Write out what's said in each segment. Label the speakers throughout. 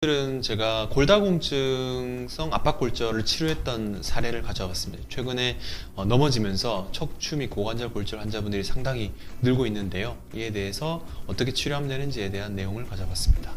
Speaker 1: 오늘은 제가 골다공증성 압박골절을 치료했던 사례를 가져왔습니다. 최근에 어, 넘어지면서 척추 및 고관절 골절 환자분들이 상당히 늘고 있는데요. 이에 대해서 어떻게 치료하면 되는지에 대한 내용을 가져봤습니다.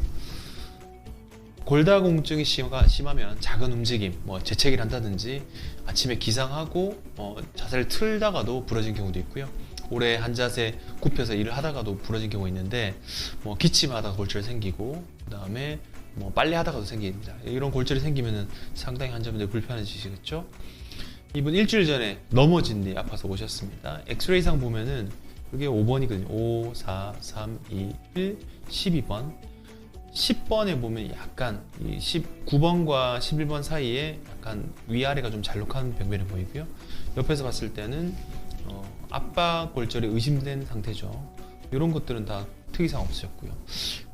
Speaker 1: 골다공증이 심하, 심하면 작은 움직임, 뭐 재채기를 한다든지 아침에 기상하고 어, 자세를 틀다가도 부러진 경우도 있고요. 오래 한 자세 굽혀서 일을 하다가도 부러진 경우 있는데 뭐 기침하다가 골절 생기고 그 다음에 뭐 빨래 하다가도 생깁니다. 이런 골절이 생기면은 상당히 환자분들 불편해지시겠죠. 이분 일주일 전에 넘어진 뒤 아파서 오셨습니다. 엑스레이상 보면은 이게 5번이거든요. 5, 4, 3, 2, 1, 12번. 10번에 보면 약간 이 19번과 11번 사이에 약간 위아래가 좀 잘록한 병변이 보이고요. 옆에서 봤을 때는 어, 압박 골절이 의심된 상태죠. 이런 것들은 다 특이사항 없으셨고요.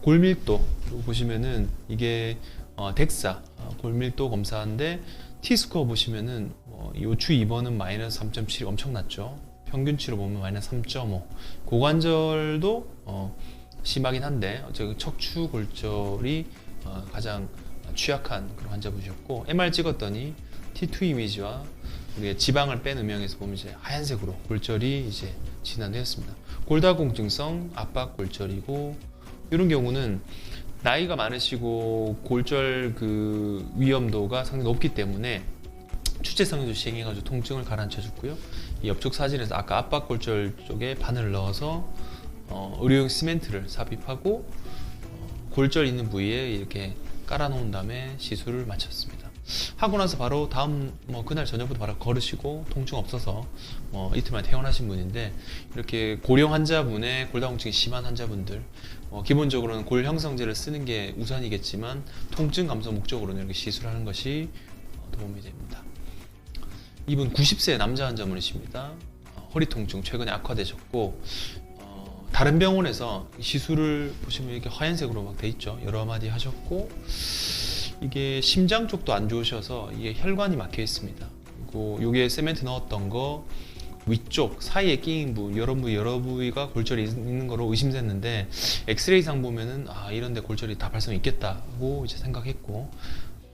Speaker 1: 골밀도 보시면은 이게 어, 덱사 어, 골밀도 검사인데 T스코어 보시면은 어, 요추 2번은 마이너스 3.7이 엄청 낮죠. 평균치로 보면 마이너스 3.5. 고관절도 어, 심하긴 한데 저 척추 골절이 어, 가장 취약한 그런 환자분이셨고 MR 찍었더니 T2 이미지와 우리의 지방을 뺀 음영에서 보면 이제 하얀색으로 골절이 이제 진단되었습니다. 골다공증성 압박 골절이고 이런 경우는 나이가 많으시고 골절 그 위험도가 상당히 높기 때문에 추체성도 시행해가지고 통증을 가라앉혀 줬고요. 이 옆쪽 사진에서 아까 압박 골절 쪽에 바늘을 넣어서 어, 의료용 시멘트를 삽입하고 어, 골절 있는 부위에 이렇게 깔아놓은 다음에 시술을 마쳤습니다. 하고 나서 바로 다음 뭐 그날 저녁부터 바로 걸으시고 통증 없어서 뭐 이틀 만에 퇴원하신 분인데 이렇게 고령 환자분의 골다공증이 심한 환자분들 어, 기본적으로는 골 형성제를 쓰는 게 우선이겠지만 통증 감소 목적으로는 이렇게 시술하는 것이 어, 도움이 됩니다. 이분 90세 남자 환자분이십니다. 어, 허리 통증 최근에 악화되셨고 어, 다른 병원에서 시술을 보시면 이렇게 하얀색으로 막 돼 있죠. 여러 마디 하셨고 이게 심장 쪽도 안 좋으셔서 이게 혈관이 막혀 있습니다. 그리고 요게 세멘트 넣었던 거 위쪽 사이에 끼인 부분 여러 부위 여러 부위가 골절이 있는 거로 의심됐는데 엑스레이상 보면은 아 이런데 골절이 다 발생 있겠다고 이제 생각했고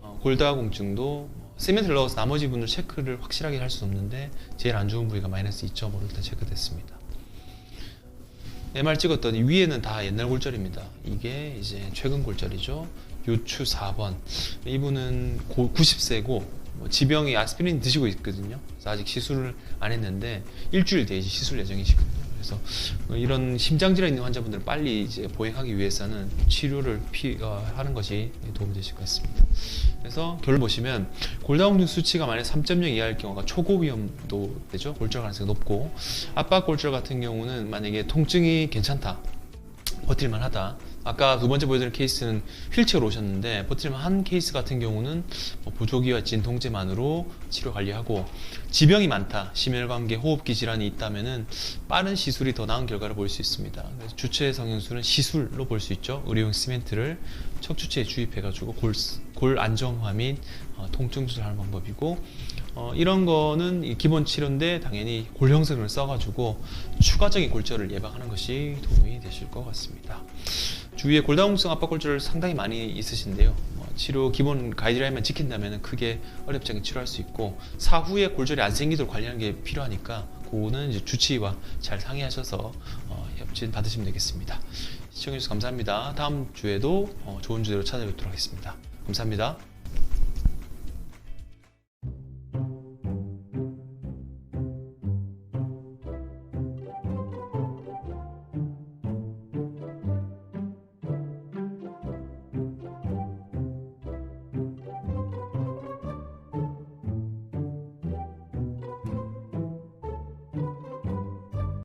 Speaker 1: 어, 골다공증도 세멘트를 넣어서 나머지 분들 체크를 확실하게 할 수 없는데 제일 안 좋은 부위가 마이너스 2.5로 일단 체크됐습니다. MR 찍었더니 위에는 다 옛날 골절입니다. 이게 이제 최근 골절이죠. 요추 4번. 이분은 90세고 뭐 지병이 아스피린 드시고 있거든요. 그래서 아직 시술을 안 했는데 일주일 뒤에 시술 예정이시거든요. 그래서 이런 심장 질환 있는 환자분들을 빨리 이제 보행하기 위해서는 치료를 피, 어, 하는 것이 도움이 되실 것 같습니다. 그래서 결론 보시면 골다공증 수치가 만약 3.0 이하일 경우가 초고 위험도 되죠. 골절 가능성이 높고 압박 골절 같은 경우는 만약에 통증이 괜찮다. 버틸만 하다. 아까 두 번째 보여드린 케이스는 휠체어로 오셨는데 버틸만 한 케이스 같은 경우는 뭐 보조기와 진통제만으로 치료 관리하고 지병이 많다. 심혈관계 호흡기 질환이 있다면은 빠른 시술이 더 나은 결과를 볼 수 있습니다. 그래서 주체 성형술은 시술로 볼 수 있죠. 의료용 시멘트를 척추체에 주입해가지고 골, 골 안정화 및 어, 통증 수술하는 방법이고 어, 이런 거는 이 기본 치료인데 당연히 골 형성을 써가지고 추가적인 골절을 예방하는 것이 도움이 되실 것 같습니다. 주위에 골다공증 압박 골절 상당히 많이 있으신데요. 어, 치료 기본 가이드라인만 지킨다면 크게 어렵지 않게 치료할 수 있고 사후에 골절이 안 생기도록 관리하는 게 필요하니까 그거는 이제 주치의와 잘 상의하셔서 어, 협진 받으시면 되겠습니다. 시청해주셔서 감사합니다. 다음 주에도 어, 좋은 주제로 찾아뵙도록 하겠습니다. 감사합니다.